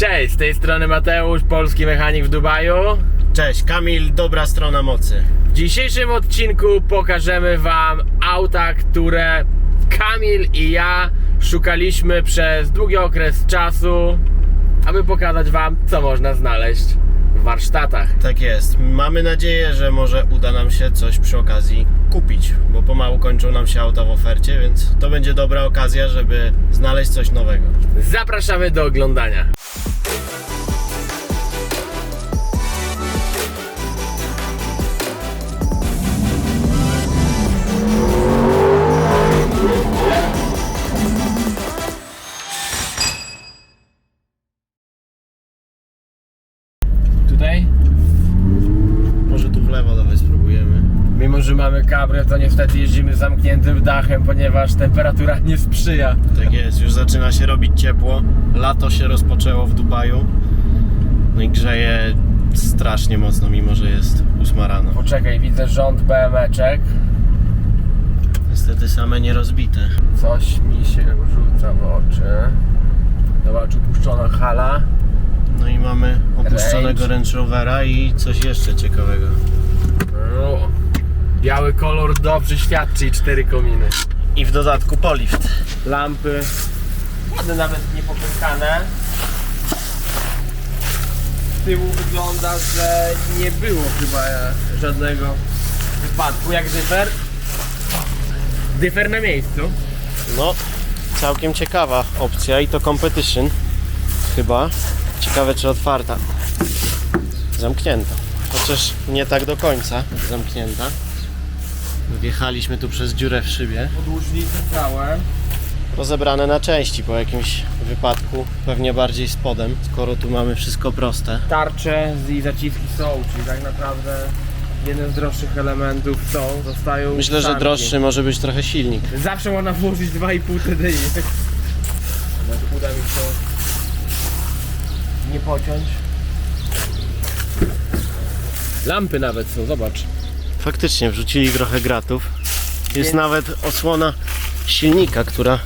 Cześć, z tej strony Mateusz, polski mechanik w Dubaju. Cześć, Kamil, dobra strona mocy. W dzisiejszym odcinku pokażemy Wam auta, które Kamil i ja szukaliśmy przez długi okres czasu, aby pokazać Wam, co można znaleźć warsztatach. Tak jest. Mamy nadzieję, że może uda nam się coś przy okazji kupić, bo pomału kończą nam się auta w ofercie, więc to będzie dobra okazja, żeby znaleźć coś nowego. Zapraszamy do oglądania. Mamy kabrio, to niestety jeździmy z zamkniętym dachem, ponieważ temperatura nie sprzyja. Tak jest, już zaczyna się robić ciepło. Lato się rozpoczęło w Dubaju. No i grzeje strasznie mocno, mimo że jest 8 rano. Poczekaj, widzę rząd BMeczek. Niestety same nierozbite. Coś mi się rzuca w oczy. Zobacz, upuszczona hala. No i mamy opuszczonego Range Rovera i coś jeszcze ciekawego. O, biały kolor dobrze świadczy i cztery kominy. I w dodatku polift. Lampy, ładne nawet nie popękane. Z tyłu wygląda, że nie było chyba żadnego wypadku. Jak dyfer? Dyfer na miejscu. No, całkiem ciekawa opcja i to competition chyba. Ciekawe czy otwarta. Zamknięta. Chociaż nie tak do końca zamknięta. Wjechaliśmy tu przez dziurę w szybie. Podłużnice całe. Rozebrane na części po jakimś wypadku. Pewnie bardziej spodem, skoro tu mamy wszystko proste. tarcze i zaciski są, czyli tak naprawdę jeden z droższych elementów są, zostają Myślę, że droższy może być trochę silnik. Zawsze można włożyć 2,5 TDI. Może uda mi się nie pociąć. Lampy nawet są, zobacz. Faktycznie wrzucili trochę gratów. Jest Więc- nawet osłona silnika, która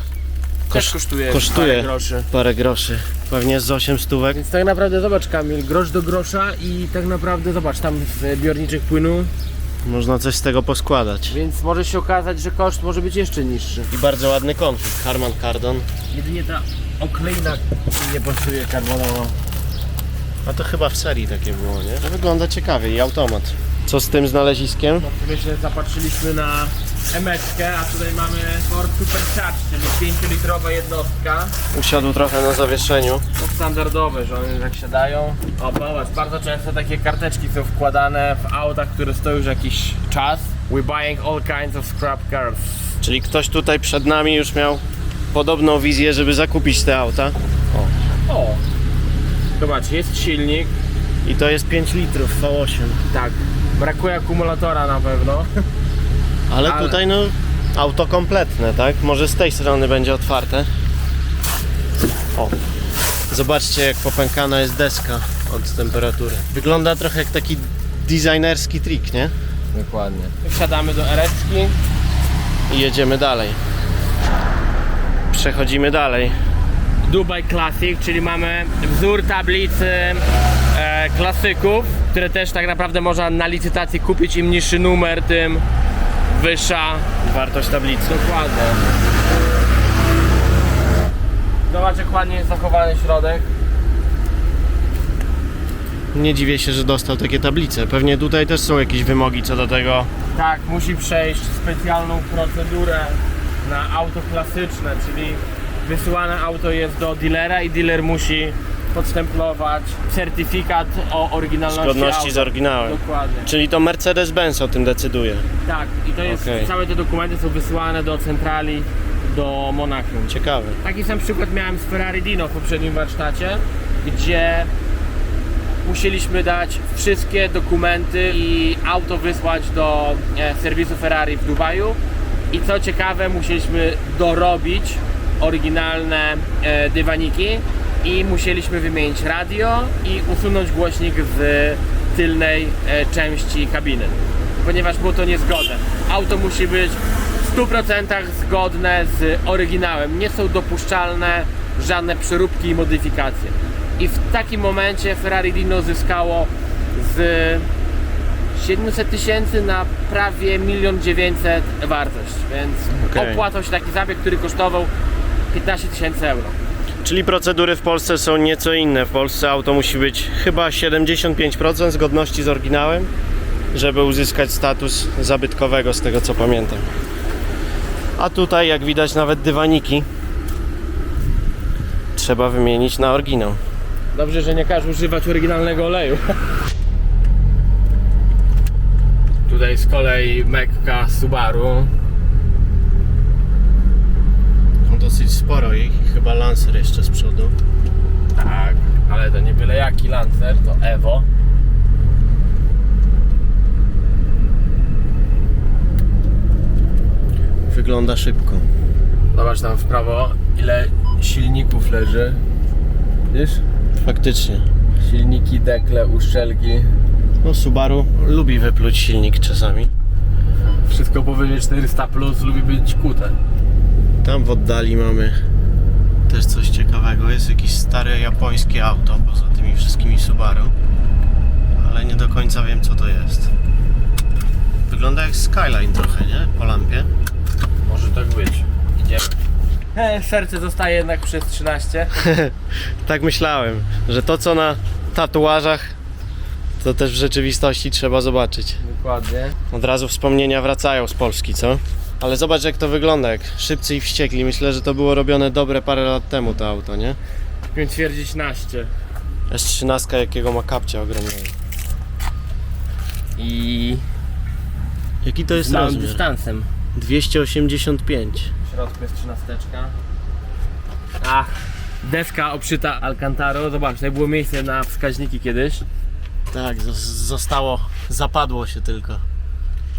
Też Kosz- kosztuje, kosztuje. parę groszy. parę groszy. Pewnie z 8 stówek. Więc tak naprawdę zobacz Kamil, grosz do grosza i tak naprawdę zobacz tam w zbiorniczych płynu, Można coś z tego poskładać. więc może się okazać, że koszt może być jeszcze niższy. I bardzo ładny konfig. Harman Kardon. Jedynie ta okleina nie pasuje karbonowo. A to chyba w serii takie było, nie? To wygląda ciekawie i automat. Co z tym znaleziskiem? No, myślę, że zapatrzyliśmy na emeczkę, a tutaj mamy Ford Supercharge, czyli 5-litrowa jednostka. Usiadł trochę na zawieszeniu. To standardowe, że one tak siadają. O, popatrz, bardzo często takie karteczki są wkładane w autach, które stoją już jakiś czas. We buying all kinds of scrap cars. Czyli ktoś tutaj przed nami już miał podobną wizję, żeby zakupić te auta. O! Zobacz, jest silnik. I to jest 5 litrów V8. Tak, brakuje akumulatora na pewno. Ale, Ale- tutaj no auto kompletne, tak? Może z tej strony będzie otwarte. O. Zobaczcie jak popękana jest deska od temperatury. Wygląda trochę jak taki designerski trik, nie? Dokładnie. Wsiadamy do ereczki. I jedziemy dalej. Przechodzimy dalej. Dubai Classic, czyli mamy wzór tablicy klasyków, które też tak naprawdę można na licytacji kupić. Im niższy numer, tym wyższa. Wartość tablicy. Dokładnie. Zobacz jak ładnie jest zachowany środek. Nie dziwię się, że dostał takie tablice. Pewnie tutaj też są jakieś wymogi co do tego. Tak, musi przejść specjalną procedurę na auto klasyczne, czyli wysyłane auto jest do dealera i dealer musi podstemplować certyfikat o oryginalności Zgodności auta. z oryginałem. Dokładnie. Czyli to Mercedes-Benz o tym decyduje. Tak, i to jest, Okej. całe te dokumenty są wysyłane do centrali do Monachium. Ciekawe. Taki sam przykład miałem z Ferrari Dino w poprzednim warsztacie, gdzie musieliśmy dać wszystkie dokumenty i auto wysłać do e, serwisu Ferrari w Dubaju i co ciekawe musieliśmy dorobić oryginalne e, dywaniki i musieliśmy wymienić radio i usunąć głośnik z tylnej e, części kabiny, ponieważ było to niezgodne. Auto musi być w 100% zgodne z oryginałem. Nie są dopuszczalne żadne przeróbki i modyfikacje. I w takim momencie Ferrari Dino zyskało z 700 tysięcy na prawie 1 900 wartość, więc Okej. opłacał się taki zabieg, który kosztował 15 tysięcy euro. Czyli procedury w Polsce są nieco inne. W Polsce auto musi być chyba 75% zgodności z oryginałem, żeby uzyskać status zabytkowego, z tego co pamiętam. A tutaj, jak widać, nawet dywaniki trzeba wymienić na oryginał. Dobrze, że nie każe używać oryginalnego oleju. Tutaj z kolei Mekka Subaru. Dosyć sporo ich, chyba Lancer jeszcze z przodu. Tak, ale to nie byle jaki Lancer, to Evo. Wygląda szybko. Zobacz tam w prawo, ile silników leży. Widzisz? Faktycznie. Silniki, dekle, uszczelki. No Subaru lubi wypluć silnik czasami. Wszystko powyżej 400 plus lubi być kute. Tam w oddali mamy też coś ciekawego. Jest jakieś stare japońskie auto poza tymi wszystkimi Subaru. Ale nie do końca wiem co to jest. Wygląda jak Skyline trochę, nie? Po lampie. Może tak być. Idziemy. He, serce zostaje jednak przez 13. Tak myślałem, że to co na tatuażach to też w rzeczywistości trzeba zobaczyć. Dokładnie. Od razu wspomnienia wracają z Polski, co? Ale zobacz jak to wygląda, jak szybcy i wściekli. Myślę, że to było robione dobre parę lat temu to auto, nie? 5 naście. S13 jakiego ma kapcia ogromnego. I Jaki to z jest małym rozmiar? dystansem. 285. W środku jest 13. Ach, deska obszyta Alcantaro. Zobacz, tutaj było miejsce na wskaźniki kiedyś. Tak, zos- zostało, zapadło się tylko.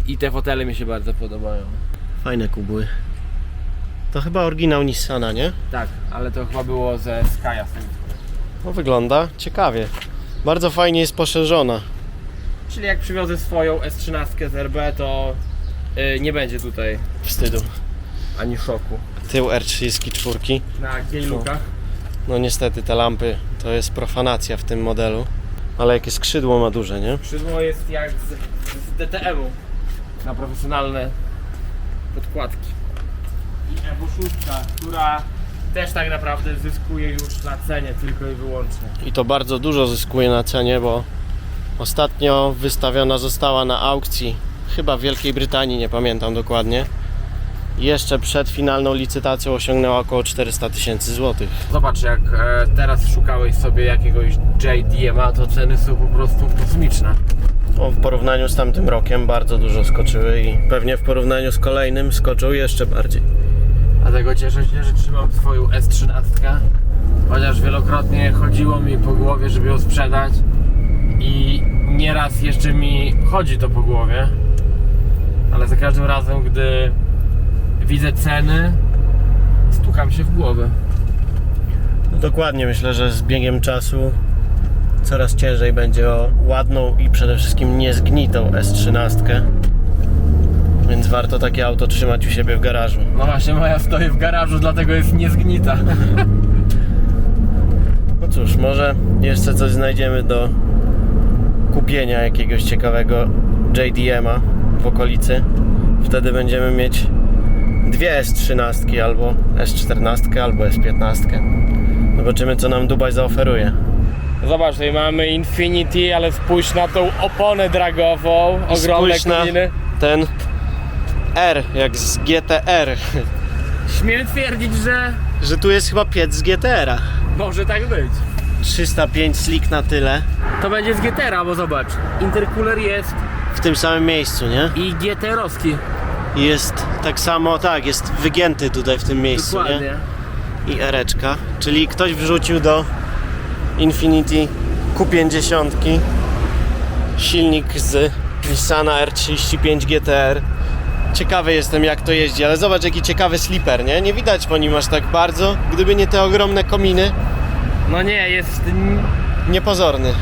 I te fotele mi się bardzo podobają. Fajne kubły. To chyba oryginał Nissana, nie? Tak, ale to chyba było ze Skya. No wygląda ciekawie. Bardzo fajnie jest poszerzona. Czyli jak przywiozę swoją S13 z RB, to y, nie będzie tutaj Wstydu. ani szoku. Tył R34. Na Gailukach. No niestety te lampy to jest profanacja w tym modelu. Ale jakie skrzydło ma duże, nie? Skrzydło jest jak z, z DTM-u na profesjonalne podkładki. I Evo 6, która też tak naprawdę zyskuje już na cenie tylko i wyłącznie. I to bardzo dużo zyskuje na cenie, bo ostatnio wystawiona została na aukcji, chyba w Wielkiej Brytanii, nie pamiętam dokładnie. Jeszcze przed finalną licytacją osiągnęła około 400 tysięcy złotych. Zobacz, jak e, teraz szukałeś sobie jakiegoś JDM-a, to ceny są po prostu kosmiczne. No, w porównaniu z tamtym rokiem bardzo dużo skoczyły i pewnie w porównaniu z kolejnym skoczą jeszcze bardziej. Dlatego cieszę się, że trzymam swoją S13. Chociaż wielokrotnie chodziło mi po głowie, żeby ją sprzedać. I nieraz jeszcze mi chodzi to po głowie. Ale za każdym razem, gdy widzę ceny, stukam się w głowę. Dokładnie, myślę, że z biegiem czasu coraz ciężej będzie o ładną i przede wszystkim niezgnitą S13. Więc warto takie auto trzymać u siebie w garażu. No właśnie, moja stoi w garażu, dlatego jest niezgnita. No cóż, może jeszcze coś znajdziemy do kupienia jakiegoś ciekawego JDM-a w okolicy. Wtedy będziemy mieć dwie S13 albo S14 albo S15. Zobaczymy co nam Dubaj zaoferuje. Zobacz, tutaj mamy Infinity, ale spójrz na tą oponę dragową, ogromne Spójrz na kabiny. ten R, jak z GTR. Śmiem twierdzić, że Że tu jest chyba piec z GTR-a. może tak być. 305 slick na tyle. To będzie z GTR, bo zobacz, intercooler jest W tym samym miejscu, nie? i GTR-owski. I Jest tak samo, tak, jest wygięty tutaj w tym miejscu, nie? Dokładnie. i ereczka, czyli ktoś wrzucił do Infinity Q50 silnik z Nissana R35 GTR. Ciekawy jestem jak to jeździ, ale zobacz jaki ciekawy slipper, nie? Nie widać po nim aż tak bardzo, gdyby nie te ogromne kominy, No nie, jest niepozorny.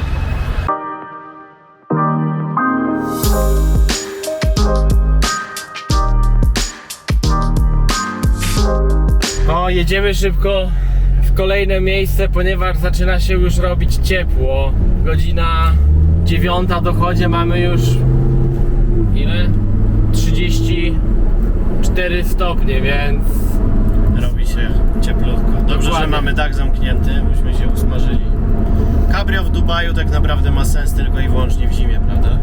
O, jedziemy szybko kolejne miejsce, ponieważ zaczyna się już robić ciepło. Godzina dziewiąta dochodzi, mamy już ile? 34 stopnie, więc Robi się cieplutko. Dobrze, że Dokładnie. mamy dach zamknięty, byśmy się usmażyli. Cabrio w Dubaju tak naprawdę ma sens tylko i wyłącznie w zimie, prawda?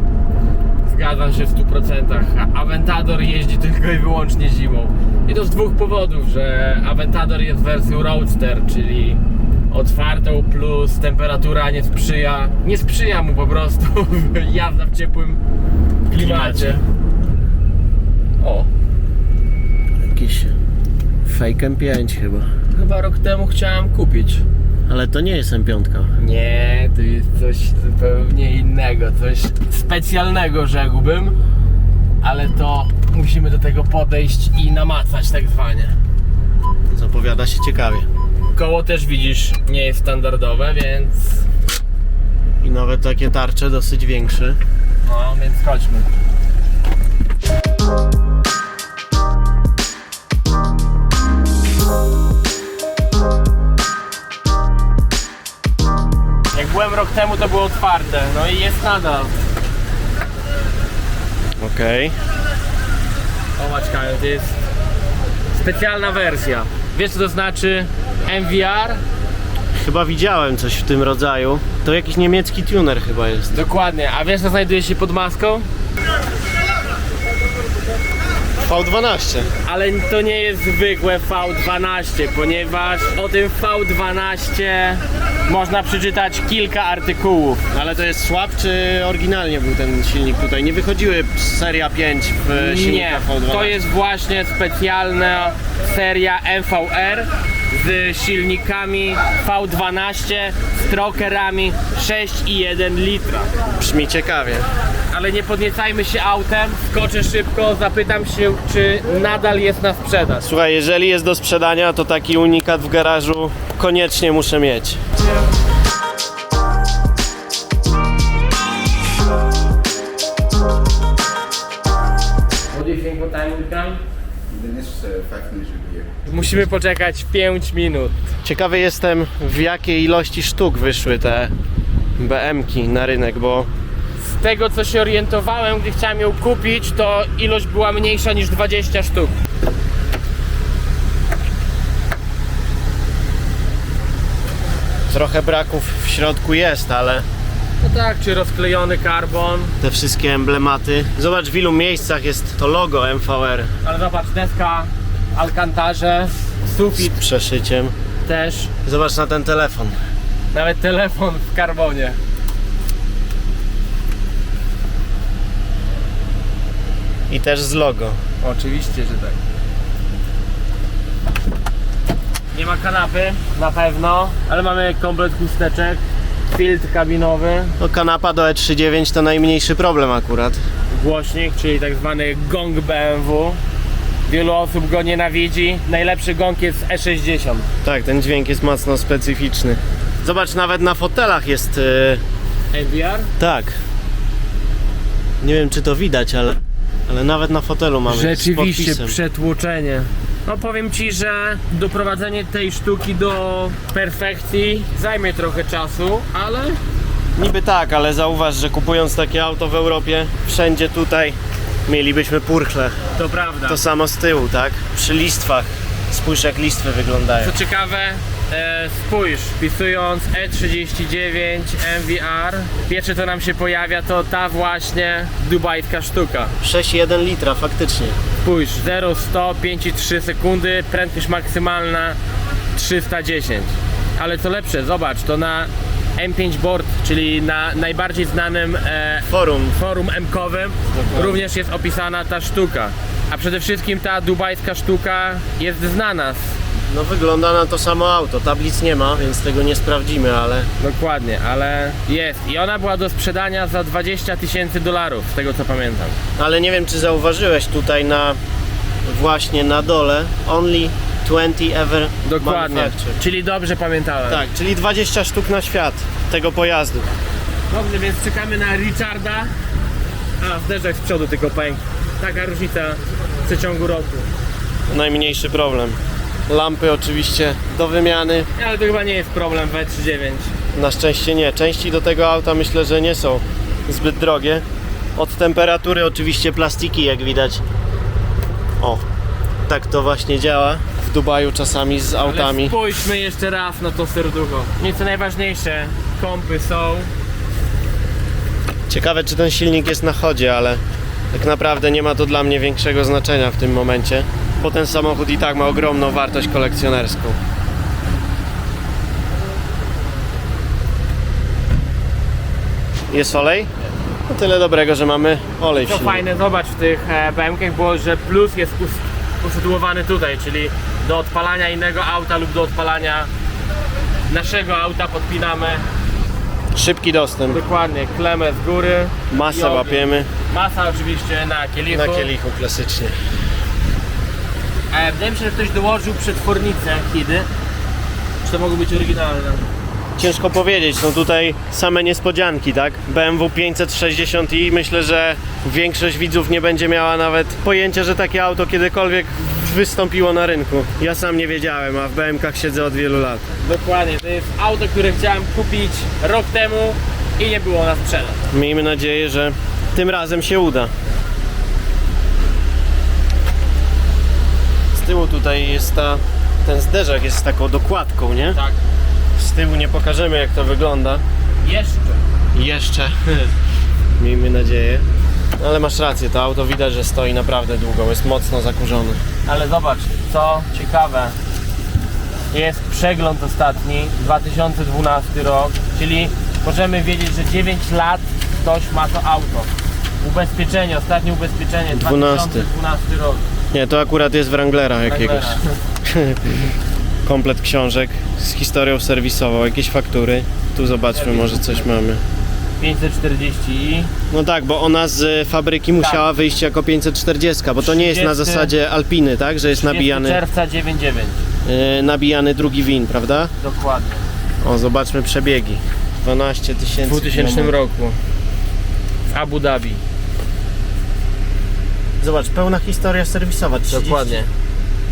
zgadzam się w 100%. A- Aventador jeździ tylko i wyłącznie zimą. I to z dwóch powodów, że Aventador jest wersją Roadster, czyli otwartą plus temperatura nie sprzyja, nie sprzyja mu po prostu jazda w ciepłym klimacie. O, Jakiś Fake M5 chyba. chyba rok temu chciałem kupić. Ale to nie jest M5. Nie, to jest coś zupełnie innego, coś specjalnego rzekłbym, ale to musimy do tego podejść i namacać tak zwanie. Zapowiada się ciekawie. Koło też widzisz nie jest standardowe, więc I nawet takie tarcze dosyć większe. no, więc chodźmy. Jak byłem rok temu to było otwarte, no i jest nadal. Okej. Zobacz Kamil, to jest specjalna wersja. Wiesz co to znaczy MVR? Chyba widziałem coś w tym rodzaju. To jakiś niemiecki tuner chyba jest. Dokładnie, a wiesz co znajduje się pod maską? V12. Ale to nie jest zwykłe V12, ponieważ o tym V12 można przeczytać kilka artykułów. Ale to jest słab, czy oryginalnie był ten silnik tutaj? Nie wychodziły seria 5 w Nie, silnikach V12. to jest właśnie specjalna seria MVR z silnikami V12 z trokerami 6,1 litra. Brzmi ciekawie. Ale nie podniecajmy się autem, skoczę szybko, zapytam się, czy nadal jest na sprzedaż. Słuchaj, jeżeli jest do sprzedania, to taki unikat w garażu koniecznie muszę mieć. Musimy poczekać 5 minut. Ciekawy jestem, w jakiej ilości sztuk wyszły te BM-ki na rynek, bo Z tego co się orientowałem, gdy chciałem ją kupić, to ilość była mniejsza niż 20 sztuk. trochę braków w środku jest, ale No tak, czy rozklejony karbon, te wszystkie emblematy. Zobacz w ilu miejscach jest to logo MVR ale zobacz, deska, alkantarze, z sufit przeszyciem. też, Zobacz na ten telefon. nawet telefon w karbonie. I też z logo. Oczywiście, że tak. Nie ma kanapy, na pewno, ale mamy komplet chusteczek, filtr kabinowy, No kanapa do E39 to najmniejszy problem akurat. głośnik, czyli tak zwany gong BMW. Wielu osób go nienawidzi. Najlepszy gong jest E60. Tak, ten dźwięk jest mocno specyficzny. Zobacz, nawet na fotelach jest. Yy, tak. Nie wiem, czy to widać, ale, ale nawet na fotelu mamy. Rzeczywiście przetłoczenie. No powiem Ci, że doprowadzenie tej sztuki do perfekcji zajmie trochę czasu, ale Niby tak, ale zauważ, że kupując takie auto w Europie, wszędzie tutaj mielibyśmy purchle. to prawda. To samo z tyłu, tak? Przy listwach. Spójrz, jak listwy wyglądają. Co ciekawe, e, spójrz, wpisując E39 MVR, pierwsze co nam się pojawia to ta właśnie dubajska sztuka. 6,1 litra, faktycznie. Spójrz, 0 100 5,3 sekundy, prędkość maksymalna 310. Ale co lepsze, zobacz, to na M5 Board, czyli na najbardziej znanym e, Forum. forum M-kowym również jest opisana ta sztuka. A przede wszystkim ta dubajska sztuka jest znana. No wygląda na to samo auto. Tablic nie ma, więc tego nie sprawdzimy, ale Dokładnie, ale jest. I ona była do sprzedania za 20 tysięcy dolarów, z tego co pamiętam. ale nie wiem czy zauważyłeś tutaj na właśnie na dole only 20 ever Dokładnie. manufactured. Czyli dobrze pamiętałem. Tak, czyli 20 sztuk na świat tego pojazdu. Dobrze, więc czekamy na Richarda. A, zderzak z przodu tylko pękł. Taka różnica w przeciągu roku. Najmniejszy problem. Lampy oczywiście do wymiany. Ale to chyba nie jest problem w E39. Na szczęście nie. Części do tego auta myślę, że nie są zbyt drogie. Od temperatury oczywiście plastiki, jak widać. O, tak to właśnie działa w Dubaju czasami z Ale autami. spójrzmy jeszcze raz na to serducho. Nie co najważniejsze, kąpy są. Ciekawe, czy ten silnik jest na chodzie, ale tak naprawdę nie ma to dla mnie większego znaczenia w tym momencie, bo ten samochód i tak ma ogromną wartość kolekcjonerską. Jest olej? No tyle dobrego, że mamy olej w silniku. fajne, zobacz w tych e, BMK było, że plus jest us- usytuowany tutaj, czyli do odpalania innego auta lub do odpalania naszego auta podpinamy Szybki dostęp. dokładnie klemę z góry. i Masę ogień. łapiemy Masa oczywiście na kielichu. na kielichu klasycznie. E, wydaje mi się, że ktoś dołożył przetwornicę Hidy. Czy to mogą być oryginalne? Ciężko powiedzieć, są tutaj same niespodzianki, tak? BMW 560i myślę, że większość widzów nie będzie miała nawet pojęcia, że takie auto kiedykolwiek wystąpiło na rynku. Ja sam nie wiedziałem, a w BMKach siedzę od wielu lat. Dokładnie, to jest auto, które chciałem kupić rok temu i nie było na sprzedaż. Miejmy nadzieję, że tym razem się uda. Z tyłu tutaj jest ta, ten zderzak jest z taką dokładką, nie? Tak. Z tyłu nie pokażemy jak to wygląda. Jeszcze. Jeszcze. Miejmy nadzieję. Ale masz rację, to auto widać, że stoi naprawdę długo, jest mocno zakurzone. Ale zobacz, co ciekawe. Jest przegląd ostatni, 2012 rok, czyli możemy wiedzieć, że 9 lat ktoś ma to auto. Ubezpieczenie, ostatnie ubezpieczenie, 12. 2012 rok. Nie, to akurat jest Wranglera jakiegoś. Wranglera. Komplet książek z historią serwisową, jakieś faktury. Tu zobaczmy, może coś mamy. 540i. No tak, bo ona z fabryki musiała wyjść jako 540, bo to nie jest na 30. zasadzie Alpiny, tak? Że jest 30 nabijany, czerwca 99. yy, nabijany drugi win, prawda? Dokładnie. O, zobaczmy przebiegi. 12 W tysięcy. 2000 kilometrów. roku. W Abu Dhabi. Zobacz, pełna historia serwisowa. 30. Dokładnie.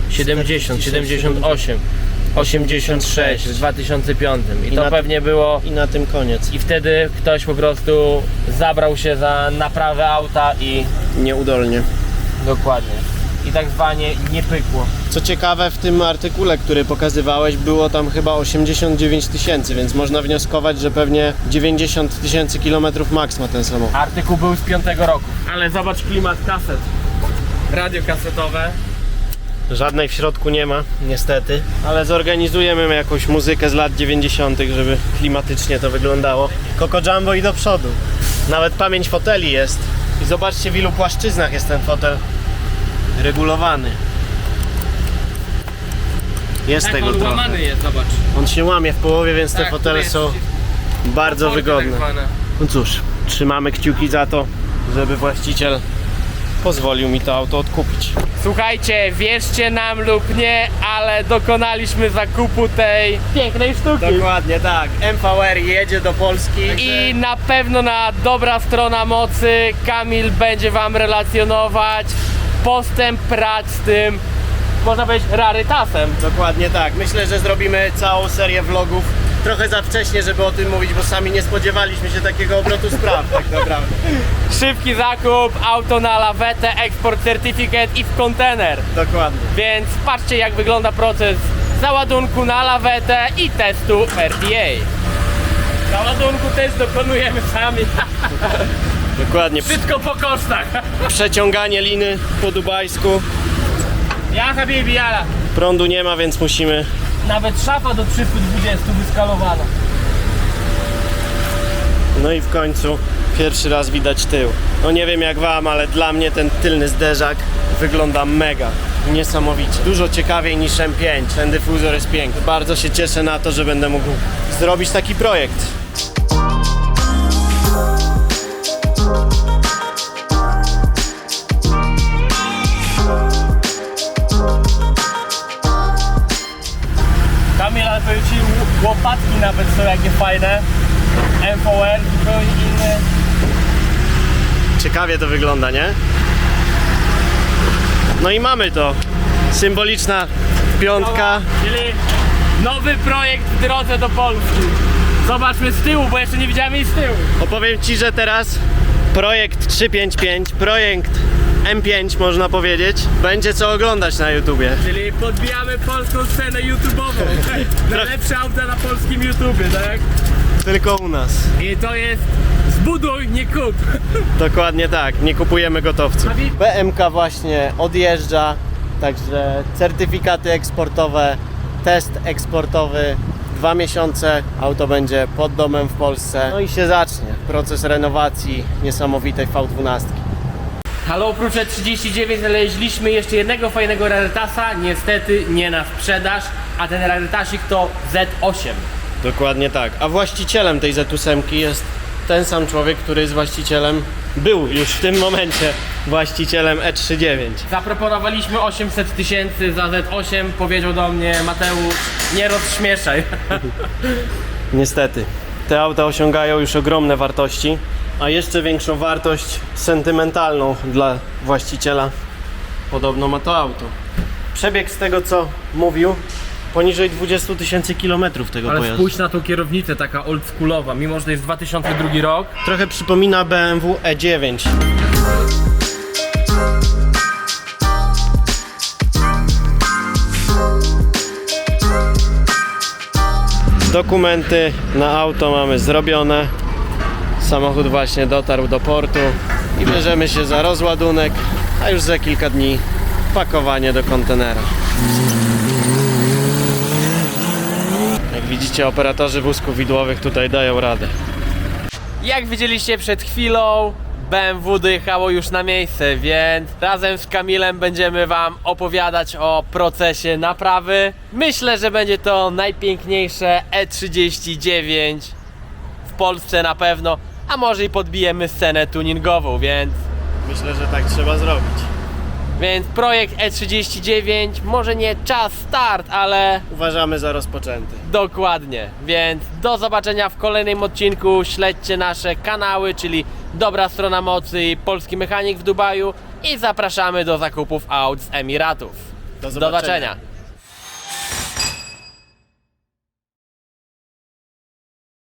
70, 78, 86 w 2005. I I to na- pewnie było. I na tym koniec. I wtedy ktoś po prostu zabrał się za naprawę auta i Nieudolnie. dokładnie. I tak zwanie nie pykło. Co ciekawe, w tym artykule, który pokazywałeś, było tam chyba 89 tysięcy, więc można wnioskować, że pewnie 90 tysięcy kilometrów max ma ten samochód. Artykuł był z 5 roku. Ale zobacz klimat kaset. Radio kasetowe. Żadnej w środku nie ma, niestety. Ale zorganizujemy jakąś muzykę z lat 90., żeby klimatycznie to wyglądało. Coco Jumbo i do przodu. Nawet pamięć foteli jest. I zobaczcie, w ilu płaszczyznach jest ten fotel regulowany. Jest Tak, tego on trochę. łamany jest, zobacz. On się łamie w połowie, więc te Tak, fotele to jest są bardzo wygodne. tak zwane. No cóż, trzymamy kciuki za to, żeby właściciel pozwolił mi to auto odkupić. Słuchajcie, wierzcie nam lub nie, ale dokonaliśmy zakupu tej pięknej sztuki. Dokładnie tak. MVR jedzie do Polski. I na pewno na dobra strona mocy Kamil będzie Wam relacjonować postęp prac z tym, można powiedzieć, rarytasem. Dokładnie tak. Myślę, że zrobimy całą serię vlogów trochę za wcześnie, żeby o tym mówić, bo sami nie spodziewaliśmy się takiego obrotu spraw tak naprawdę. Szybki zakup, auto na lawetę, eksport certificate i w kontener. Dokładnie. Więc patrzcie jak wygląda proces załadunku na lawetę i testu RTA. Załadunku też dokonujemy sami. Dokładnie. Wszystko po kosztach. Przeciąganie liny po dubajsku. Ja jala. Prądu nie ma, więc musimy Nawet szafa do 320 wyskalowana. No i w końcu pierwszy raz widać tył. No nie wiem jak wam, ale dla mnie ten tylny zderzak wygląda mega. Niesamowicie. Dużo ciekawiej niż M5. Ten dyfuzor jest piękny. Bardzo się cieszę na to, że będę mógł zrobić taki projekt. Kamil, ale powiem Ci, łopatki nawet są jakie fajne. MVR zupełnie inny. Ciekawie to wygląda, nie? No i mamy to. Symboliczna piątka. Czyli nowy projekt w drodze do Polski. Zobaczmy z tyłu, bo jeszcze nie widziałem jej z tyłu. Opowiem Ci, że teraz projekt 355, projekt M5 można powiedzieć, będzie co oglądać na YouTubie. Czyli podbijamy polską scenę YouTube'ową. Najlepsze auta na polskim YouTubie, tak? Tylko u nas. I to jest zbuduj, nie kup. Dokładnie tak, nie kupujemy gotowców. BMK właśnie odjeżdża, także certyfikaty eksportowe, test eksportowy, dwa miesiące, auto będzie pod domem w Polsce. No i się zacznie proces renowacji niesamowitej V12. Halo, Prucze 39 znaleźliśmy jeszcze jednego fajnego rarytasa, niestety nie na sprzedaż, a ten rarytasik to Z8. Dokładnie tak. A właścicielem tej Z8 jest ten sam człowiek, który jest właścicielem, był już w tym momencie właścicielem E E39. Zaproponowaliśmy 800 tysięcy za Z8, powiedział do mnie Mateusz, nie rozśmieszaj. Niestety. Te auta osiągają już ogromne wartości, a jeszcze większą wartość sentymentalną dla właściciela podobno ma to auto. Przebieg z tego co mówił, poniżej 20 tysięcy kilometrów tego Ale pojazdu. spójrz na tą kierownicę, taka oldschoolowa, mimo że to jest 2002 rok. Trochę przypomina BMW E9. Dokumenty na auto mamy zrobione. Samochód właśnie dotarł do portu i bierzemy się za rozładunek, a już za kilka dni pakowanie do kontenera. Jak widzicie, operatorzy wózków widłowych tutaj dają radę. Jak widzieliście przed chwilą, BMW dojechało już na miejsce, więc razem z Kamilem będziemy Wam opowiadać o procesie naprawy. Myślę, że będzie to najpiękniejsze E39 w Polsce na pewno, a może i podbijemy scenę tuningową, więc, Myślę, że tak trzeba zrobić. więc projekt E39 może nie czas start, ale Uważamy za rozpoczęty. Dokładnie, więc do zobaczenia w kolejnym odcinku. Śledźcie nasze kanały, czyli Dobra Strona Mocy i Polski Mechanik w Dubaju i zapraszamy do zakupów aut z Emiratów. Do zobaczenia.